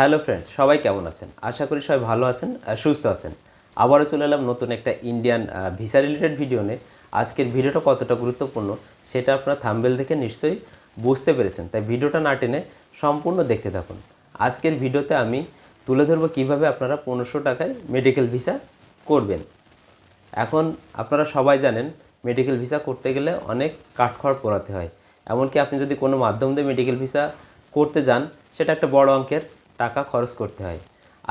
Hello friends, সবাই কেমন আছেন? আশা করি সবাই ভালো আছেন সুস্থ আছেন। আবারও চলে এলাম নতুন একটা ইন্ডিয়ান ভিসা রিলেটেড ভিডিও নিয়ে। আজকের ভিডিওটা কতটা গুরুত্বপূর্ণ সেটা আপনার থাম্বেল দেখে নিশ্চয়ই বুঝতে পেরেছেন। তাই ভিডিওটা না টেনে সম্পূর্ণ দেখতে থাকুন। আজকের ভিডিওতে আমি তুলে ধরবো কীভাবে আপনারা পনেরোশো টাকায় মেডিকেল ভিসা করবেন। এখন আপনারা সবাই জানেন মেডিকেল ভিসা করতে গেলে অনেক কাঠখড় পোড়াতে হয়। এমনকি আপনি যদি কোনো মাধ্যম দিয়ে মেডিকেল ভিসা করতে যান, সেটা একটা বড় অঙ্কের টাকা খরচ করতে হয়।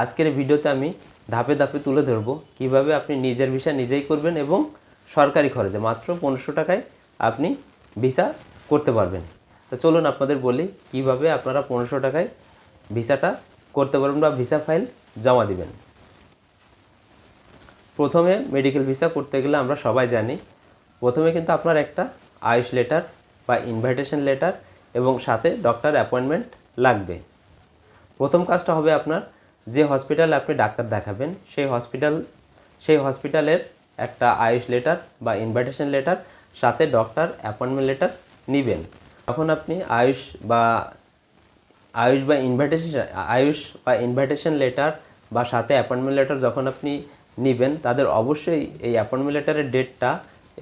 আজকের ভিডিওতে আমি ধাপে ধাপে তুলে ধরবো কীভাবে আপনি নিজের ভিসা নিজেই করবেন এবং সরকারি খরচে মাত্র পনেরোশো টাকায় আপনি ভিসা করতে পারবেন। তো চলুন আপনাদের বলি কীভাবে আপনারা পনেরোশো টাকায় ভিসাটা করতে পারবেন বা ভিসা ফাইল জমা দিবেন। প্রথমে মেডিকেল ভিসা করতে গেলে আমরা সবাই জানি, প্রথমে কিন্তু আপনার একটা আয়ুষ লেটার বা ইনভাইটেশন লেটার এবং সাথে ডক্টর অ্যাপয়েন্টমেন্ট লাগবে। প্রথম কাজটা হবে আপনার যে হসপিটালে আপনি ডাক্তার দেখাবেন, সেই হসপিটাল সেই হসপিটালের একটা আয়ুষ লেটার বা ইনভাইটেশন লেটার সাথে ডক্টর অ্যাপয়েন্টমেন্ট লেটার নেবেন। তখন আপনি আয়ুষ বা আয়ুষ বা ইনভাইটেশন আয়ুষ বা ইনভাইটেশন লেটার বা সাথে অ্যাপয়েন্টমেন্ট লেটার যখন আপনি নেবেন, তাদের অবশ্যই এই অ্যাপয়েন্টমেন্ট লেটারের ডেটটা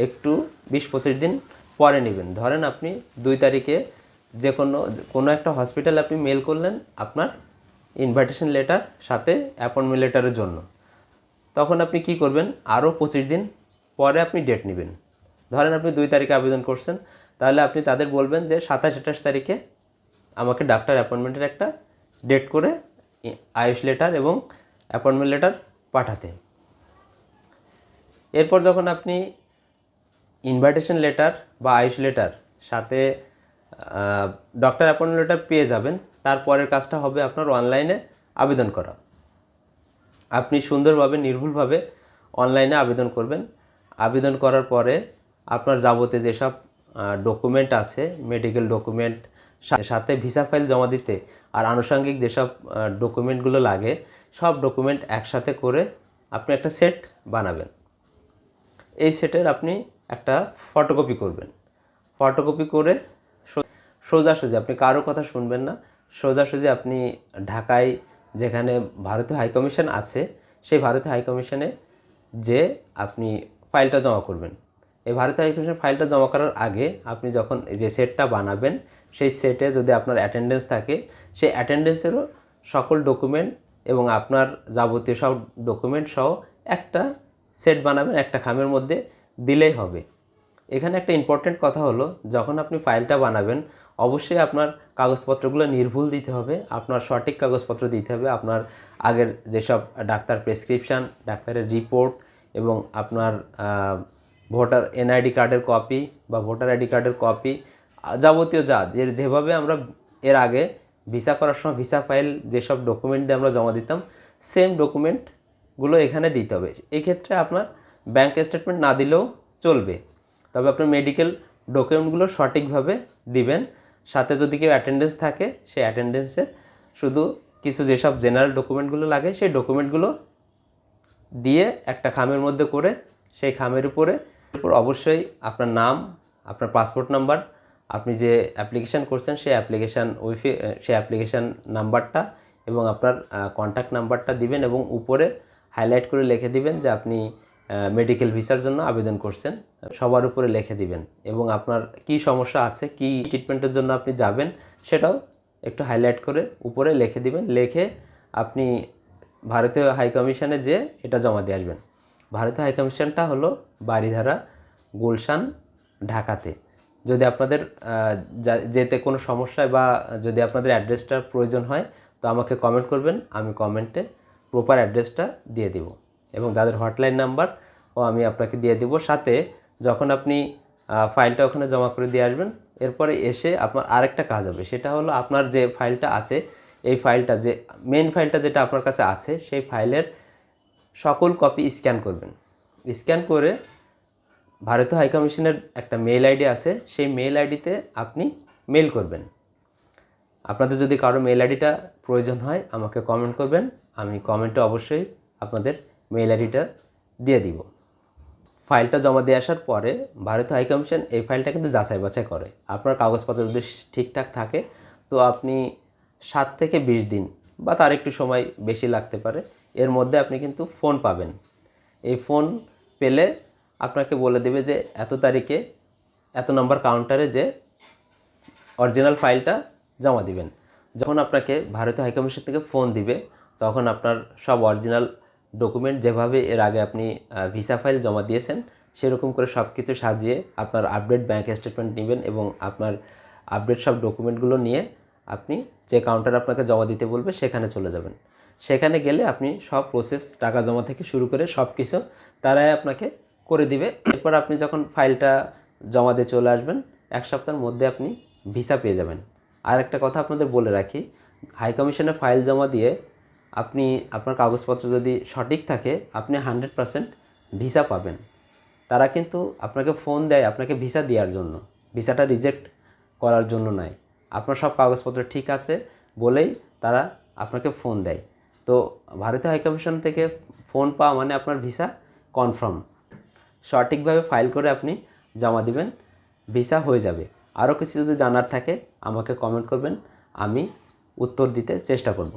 একটু বিশ পঁচিশ দিন পরে নেবেন। ধরেন আপনি দুই তারিখে যে কোনো কোনো একটা হসপিটালে আপনি মেল করলেন আপনার ইনভাইটেশন লেটার সাথে অ্যাপয়েন্টমেন্ট লেটারের জন্য। তখন আপনি কি করবেন? আরও পঁচিশ দিন পরে আপনি ডেট নেবেন। ধরেন আপনি দুই তারিখে আবেদন করছেন, তাহলে আপনি তাদের বলবেন যে সাতাশ, আঠাশ তারিখে আমাকে ডাক্তার অ্যাপয়েন্টমেন্টের একটা ডেট করে আয়ুষ লেটার এবং অ্যাপয়েন্টমেন্ট লেটার পাঠাতে। এরপর যখন আপনি ইনভাইটেশন লেটার বা আয়ুষ লেটার সাথে ডক্টর অ্যাপয়েন্টমেন্ট লেটার পেয়ে যাবেন। তারপরের কাজটা হবে আপনার অনলাইনে আবেদন করা। আপনি সুন্দরভাবে, নির্ভুলভাবে অনলাইনে আবেদন করবেন। আবেদন করার পরে আপনার যাবতীয় যেসব ডকুমেন্ট আছে মেডিকেল ডকুমেন্ট সাথে ভিসা ফাইল জমা দিতে আর আনুষঙ্গিক যেসব ডকুমেন্টগুলো লাগে, সব ডকুমেন্ট একসাথে করে আপনি একটা সেট বানাবেন। এই সেটের আপনি একটা ফটোকপি করবেন। ফটোকপি করে সোজাসুজি আপনি কারও কথা শুনবেন না। সোজাসুজি আপনি ঢাকায় যেখানে ভারতীয় হাইকমিশন আছে, সেই ভারতীয় হাইকমিশনে যে আপনি ফাইলটা জমা করবেন। এই ভারতীয় হাইকমিশন ফাইলটা জমা করার আগে আপনি যখন যে সেটটা বানাবেন, সেই সেটে যদি আপনার অ্যাটেন্ডেন্স থাকে, সেই অ্যাটেন্ডেন্সেরও সকল ডকুমেন্ট এবং আপনার যাবতীয় সব ডকুমেন্ট সহ একটা সেট বানাবেন, একটা খামের মধ্যে দিলেই হবে। এখানে একটা ইম্পর্টেন্ট কথা হলো, যখন আপনি ফাইলটা বানাবেন অবশ্যই আপনার কাগজপত্রগুলো নির্ভুল দিতে হবে, আপনার সঠিক কাগজপত্র দিতে হবে, আপনার আগের যেসব ডাক্তার প্রেসক্রিপশান, ডাক্তারের রিপোর্ট এবং আপনার ভোটার এনআইডি কার্ডের কপি বা ভোটার আইডি কার্ডের কপি, যাবতীয় যা, যে, যেভাবে আমরা এর আগে ভিসা করার সময় ভিসা ফাইল যেসব ডকুমেন্ট দিয়ে আমরা জমা দিতাম, সেম ডকুমেন্টগুলো এখানে দিতে হবে। এক্ষেত্রে আপনার ব্যাংক স্টেটমেন্ট না দিলেও চলবে। তবে আপনার মেডিকেল ডকুমেন্টগুলো সঠিকভাবে দিবেন। সাথে যদি কেউ অ্যাটেন্ডেন্স থাকে সেই অ্যাটেন্ডেন্সের শুধু কিছু যেসব জেনারেল ডকুমেন্টগুলো লাগে, সেই ডকুমেন্টগুলো দিয়ে একটা খামের মধ্যে করে, সেই খামের উপরে উপর অবশ্যই আপনার নাম, আপনার পাসপোর্ট নাম্বার আপনি যে অ্যাপ্লিকেশান করছেন সেই অ্যাপ্লিকেশান উইফি সেই অ্যাপ্লিকেশান নাম্বারটা এবং আপনার কন্ট্যাক্ট নাম্বারটা দিবেন এবং উপরে হাইলাইট করে লিখে দিবেন যে আপনি মেডিকেল ভিসার জন্য আবেদন করছেন, সবার উপরে লিখে দিবেন এবং আপনার কি সমস্যা আছে, কি ট্রিটমেন্টের জন্য আপনি যাবেন সেটাও একটু হাইলাইট করে উপরে লিখে দিবেন, লিখে আপনি ভারতীয় হাইকমিশনে যে এটা জমা দিয়ে আসবেন। ভারতীয় হাইকমিশনটা হলো বাড়িধারা গুলশান, ঢাকাতে। যদি আপনাদের যেতে কোনো সমস্যায় বা যদি আপনাদের অ্যাড্রেসটার প্রয়োজন হয়, তো আমাকে কমেন্ট করবেন, আমি কমেন্টে প্রপার অ্যাড্রেসটা দিয়ে দিব। এবং তাদের হটলাইন নাম্বার ও আমি আপনাকে দিয়ে দিব। সাথে যখন আপনি ফাইলটা ওখানে জমা করে দিয়ে আসবেন, এরপরে এসে আপনার আরেকটা কাজ হবে। সেটা হলো আপনার যে ফাইলটা আছে, এই ফাইলটা যে মেন ফাইলটা যেটা আপনার কাছে আছে, সেই ফাইলের সকল কপি স্ক্যান করবেন। স্ক্যান করে ভারতীয় হাইকমিশনের একটা মেল আইডি আছে, সেই মেল আইডিতে আপনি মেল করবেন। আপনাদের যদি কারও মেল আইডিটা প্রয়োজন হয়, আমাকে কমেন্ট করবেন। আমি কমেন্টে অবশ্যই আপনাদের মেল আইডিটা দিয়ে দিব। ফাইলটা জমা দিয়ে আসার পরে ভারতীয় হাইকমিশন এই ফাইলটা কিন্তু যাচাই বাছাই করে। আপনার কাগজপত্র যদি ঠিকঠাক থাকে, তো আপনি সাত থেকে বিশ দিন বা তার একটু সময় বেশি লাগতে পারে, এর মধ্যে আপনি কিন্তু ফোন পাবেন। এই ফোন পেলে আপনাকে বলে দেবে যে এত তারিখে এত নম্বর কাউন্টারে যে অরিজিনাল ফাইলটা জমা দিবেন। যখন আপনাকে ভারতীয় হাইকমিশন থেকে ফোন দিবে, তখন আপনার সব অরিজিনাল ডকুমেন্ট যেভাবে এর আগে আপনি ভিসা ফাইল জমা দিয়েছেন, সেরকম করে সব কিছু সাজিয়ে আপনার আপডেট ব্যাঙ্ক স্টেটমেন্ট নেবেন এবং আপনার আপডেট সব ডকুমেন্টগুলো নিয়ে আপনি যে কাউন্টার আপনাকে জমা দিতে বলবে সেখানে চলে যাবেন। সেখানে গেলে আপনি সব প্রসেস টাকা জমা থেকে শুরু করে সব কিছু তারাই আপনাকে করে দিবে। এরপর আপনি যখন ফাইলটা জমা দিয়ে চলে আসবেন, এক সপ্তাহের মধ্যে আপনি ভিসা পেয়ে যাবেন। আর একটা কথা আপনাদের বলে রাখি হাই কমিশনে ফাইল জমা দিয়ে আপনি, আপনার কাগজপত্র যদি সঠিক থাকে, আপনি হান্ড্রেড পারসেন্ট ভিসা পাবেন। তারা কিন্তু আপনাকে ফোন দেয়, আপনাকে ভিসা দেওয়ার জন্য। ভিসাটা রিজেক্ট করার জন্য নয়। আপনার সব কাগজপত্র ঠিক আছে বলেই তারা আপনাকে ফোন দেয়। তো ভারতীয় হাইকমিশন থেকে ফোন পাওয়া মানে আপনার ভিসা কনফার্ম সঠিকভাবে ফাইল করে আপনি জমা দিবেন ভিসা হয়ে যাবে। আরও কিছু যদি জানার থাকে, আমাকে কমেন্ট করবেন, আমি উত্তর দিতে চেষ্টা করব।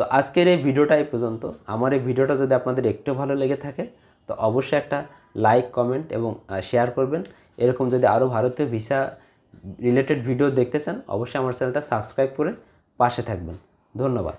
তো আজকের এই ভিডিওটা এই পর্যন্ত। আমার এই ভিডিওটা যদি আপনাদের একটু ভালো লেগে থাকে, তো অবশ্যই একটা লাইক, কমেন্ট এবং শেয়ার করবেন। এরকম যদি আরও ভারতীয় ভিসা রিলেটেড ভিডিও দেখতে চান, অবশ্যই আমার চ্যানেলটা সাবস্ক্রাইব করে পাশে থাকবেন। ধন্যবাদ।